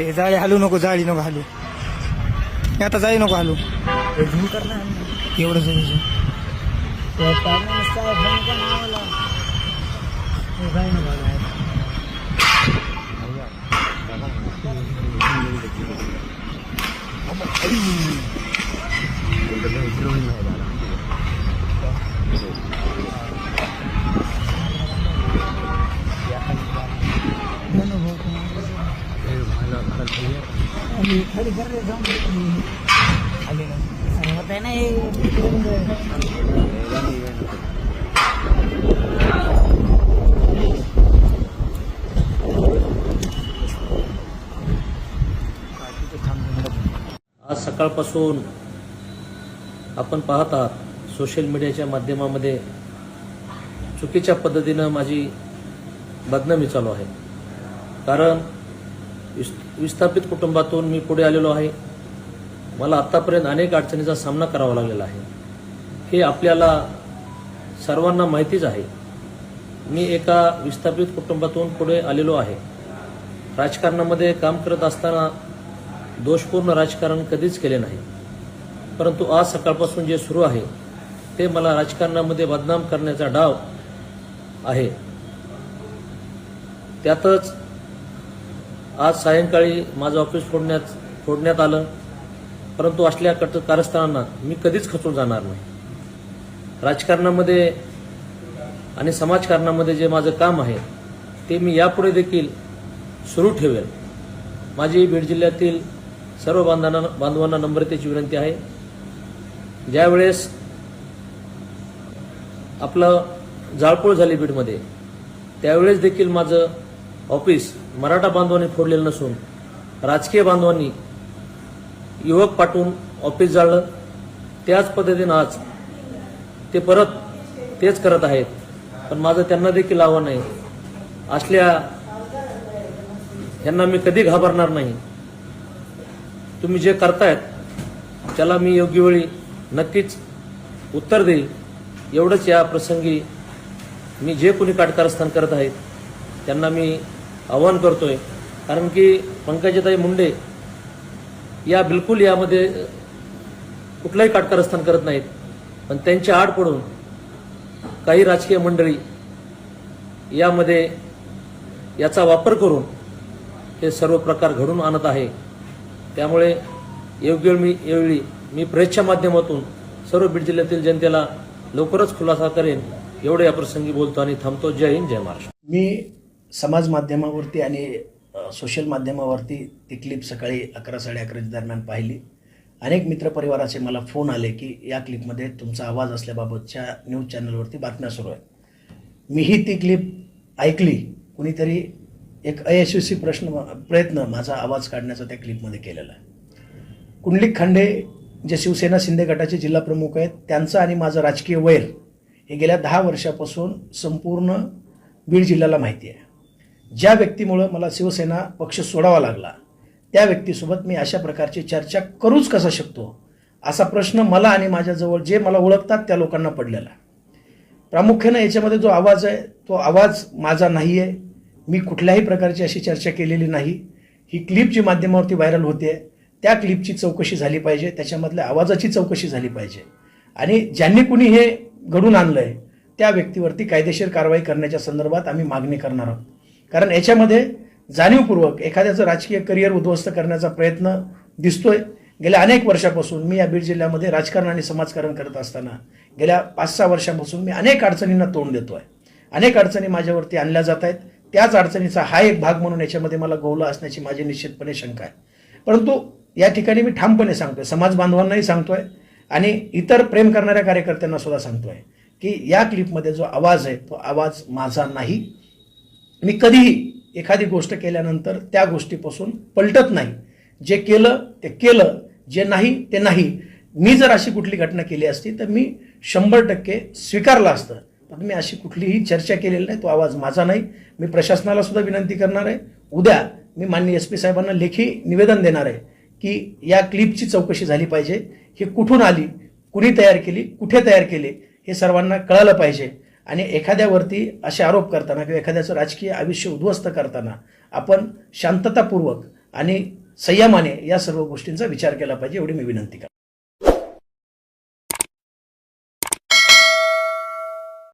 ए जाळी हालू नको जाळी नको हालू. ए, आता जाळी नको हालू. एवढं जायचं खाली जाऊन खाली होत आहे आज सकाळपासून आपण पाहत आहात सोशल मीडियाच्या माध्यमामध्ये चुकीच्या पद्धतीनं माझी बदनामी चालू आहे. कारण विस् विस्थापित कुटुंबातून मी पुढे आलेलो आहे. मला आत्तापर्यंत अनेक अडचणीचा सामना करावा लागलेला आहे. हे आपल्याला सर्वांना माहितीच आहे. मी एका विस्थापित कुटुंबातून पुढे आलेलो आहे. राजकारणामध्ये काम करत असताना दोषपूर्ण राजकारण कधीच केले नाही. परंतु आज सकाळपासून जे सुरू आहे ते मला राजकारणामध्ये बदनाम करण्याचा डाव आहे. त्यातच आज सायंकाळी माझं ऑफिस फोडण्यात फोडण्यात आलं. परंतु असल्या कट कारस्थानांना मी कधीच खचून जाणार नाही. राजकारणामध्ये आणि समाजकारणामध्ये जे माझं काम आहे ते मी यापुढे देखील सुरू ठेवेल. माझी बीड जिल्ह्यातील सर्व बांधवांना बांधवांना नम्रतेची विनंती आहे. ज्यावेळेस आपलं जाळपोळ झाली बीडमध्ये त्यावेळेस देखील माझं ऑफिस मराठा बांधवांनी फोडलेलं नसून राजकीय बांधवांनी युवक पाठवून ऑफिस जाळलं. त्याच पद्धतीनं आज ते परत तेच करत आहेत. पण माझं त्यांना देखील आव्हान आहे. असल्या यांना मी कधी घाबरणार नाही. तुम्ही जे करतायत त्याला मी योग्य वेळी नक्कीच उत्तर देईल. एवढंच या प्रसंगी मी जे कोणी काटकारस्थान करत आहेत त्यांना मी आवाहन करतोय. कारण की पंकजाताई मुंडे या बिलकुल यामध्ये कुठलंही काटकारस्थान करत नाहीत. पण त्यांची आड पडून काही राजकीय मंडळी यामध्ये याचा वापर करून हे सर्व प्रकार घडून आणत आहे. त्यामुळे योग्य वेळ मी यावेळी मी प्रेसच्या माध्यमातून सर्व बीड जिल्ह्यातील जनतेला लवकरच खुलासा करेन. एवढे या प्रसंगी बोलतो आणि थांबतो. जय हिंद जय महाराष्ट्र. मी समाज माध्यमावरती आणि सोशल माध्यमावरती ती क्लिप सकाळी अकरा साडे अकराच्या दरम्यान पाहिली. अनेक मित्रपरिवाराचे मला फोन आले की या क्लिपमध्ये तुमचा आवाज असल्याबाबतच्या न्यूज चॅनलवरती बातम्या सुरू आहेत. मीही ती क्लिप ऐकली. कुणीतरी एक अयशस्वी प्रश्न प्रयत्न माझा आवाज काढण्याचा त्या क्लिपमध्ये केलेला आहे. कुंडलिक खांडे जे शिवसेना शिंदे गटाचे जिल्हा प्रमुख आहेत त्यांचं आणि माझं राजकीय वैर हे गेल्या दहा वर्षापासून संपूर्ण बीड जिल्ह्याला माहिती आहे. ज्या व्यक्तीमुळं मला शिवसेना पक्ष सोडावा लागला त्या व्यक्तीसोबत मी अशा प्रकारची चर्चा करूच कसा शकतो? असा प्रश्न मला आणि माझ्याजवळ जे मला ओळखतात त्या लोकांना पडलेला. प्रामुख्यानं याच्यामध्ये जो आवाज आहे तो आवाज माझा नाही आहे मी कुठल्याही प्रकारची अशी चर्चा केलेली नाही. ही क्लिप जी माध्यमावरती व्हायरल होते त्या क्लिपची चौकशी झाली पाहिजे. त्याच्यामधल्या आवाजाची चौकशी झाली पाहिजे. आणि ज्यांनी कुणी हे घडून आहे त्या व्यक्तीवरती कायदेशीर कारवाई करण्याच्या संदर्भात आम्ही मागणी करणार आहोत. कारण याच्यामध्ये जाणीवपूर्वक एखाद्याचं राजकीय करिअर उद्ध्वस्त करण्याचा प्रयत्न दिसतोय. गेल्या अनेक वर्षापासून मी या बीड जिल्ह्यामध्ये राजकारण आणि समाजकारण करत असताना गेल्या पाच सहा वर्षापासून मी अनेक अडचणींना तोंड देतो आहे अनेक अडचणी माझ्यावरती आणल्या जात आहेत. त्याच अडचणीचा हा एक भाग म्हणून याच्यामध्ये मला गौला असण्याची माझी निश्चितपणे शंका आहे. परंतु या ठिकाणी मी ठामपणे सांगतोय समाज बांधवांनाही सांगतोय आणि इतर प्रेम करणाऱ्या कार्यकर्त्यांना सुद्धा सांगतोय की या क्लिपमध्ये जो आवाज आहे तो आवाज माझा नाही. मी कधीही एखादी गोष्ट केल्यानंतर त्या गोष्टीपासून पलटत नाही. जे केलं ते केलं. जे नाही ते नाही. मी जर अशी कुठली घटना केली असती तर मी शंभर टक्के स्वीकारलं असतं. पण मी अशी कुठलीही चर्चा केलेली नाही. तो आवाज माझा नाही. मी प्रशासनाला सुद्धा विनंती करणार आहे. उद्या मी माननीय एस पी साहेबांना लेखी निवेदन देणार आहे की या क्लिपची चौकशी झाली पाहिजे. ही कुठून आली? कुणी तयार केली? कुठे तयार केले? हे सर्वांना कळालं पाहिजे. आणि एखाद्यावरती असे आरोप करताना किंवा एखाद्याचं राजकीय आयुष्य उद्ध्वस्त करताना आपण शांततापूर्वक आणि संयमाने या सर्व गोष्टींचा विचार केला पाहिजे एवढी मी विनंती करतो.